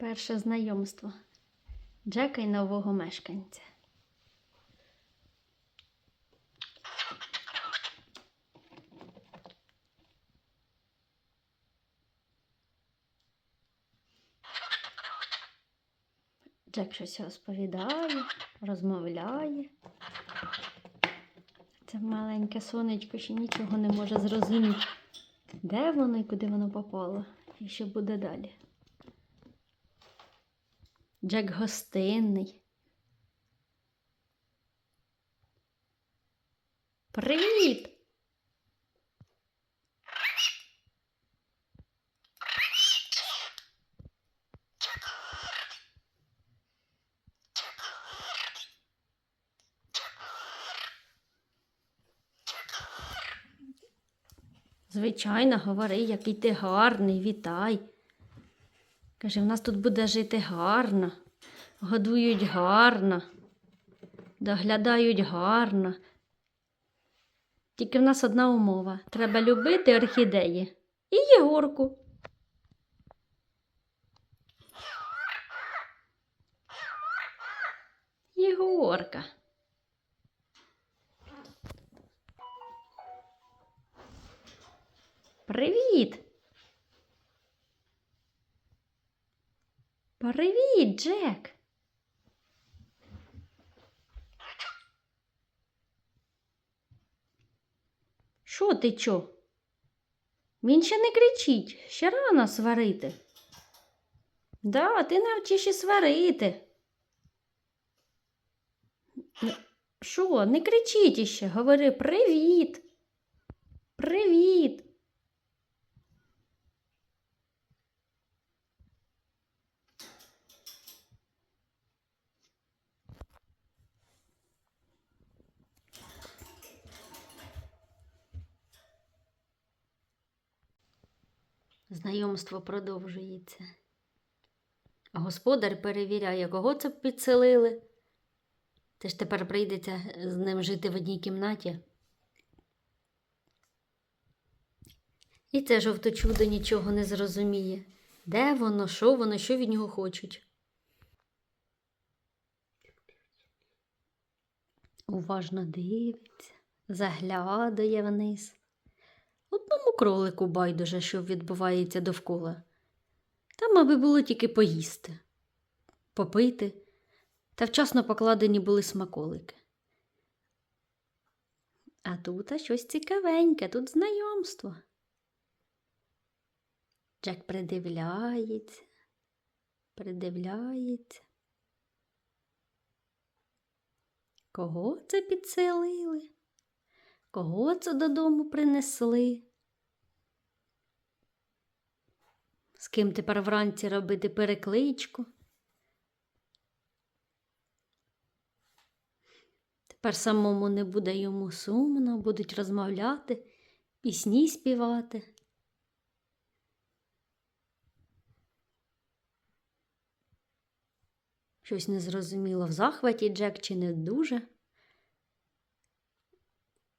Перше знайомство Джека і нового мешканця. Джек щось розповідає, розмовляє. Це маленьке сонечко ще нічого не може зрозуміти, де воно і куди воно попало, і що буде далі. Джек гостинний. Привіт! Звичайно, говори, який ти гарний, вітай. Каже, в нас тут буде жити гарно, годують гарно, доглядають гарно. Тільки в нас одна умова. Треба любити орхідеї і Єгорку. Єгорка. Привіт. Привіт, Джек. Що ти чо? Він ще не кричить, ще рано сварити. Да, ти навчиш і сварити. Що, не кричіть іще, говори привіт. Привіт. Знайомство продовжується. Господар перевіряє, кого це підселили. Теж тепер прийдеться з ним жити в одній кімнаті. І це жовточудо нічого не зрозуміє. Де воно, що воно, що від нього хочуть. Уважно дивиться, заглядає вниз. Одному кролику байдуже, що відбувається довкола. Там, аби було тільки поїсти, попити, та вчасно покладені були смаколики. А тут а щось цікавеньке, тут знайомство. Джек придивляється, придивляється. Кого це підселили? Кого це додому принесли? З ким тепер вранці робити перекличку? Тепер самому не буде йому сумно, будуть розмовляти, пісні співати. Щось незрозуміло в захваті Джек чи не дуже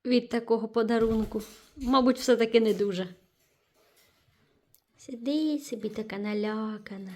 від такого подарунку. Мабуть, все-таки не дуже. Сиди собі така налякана.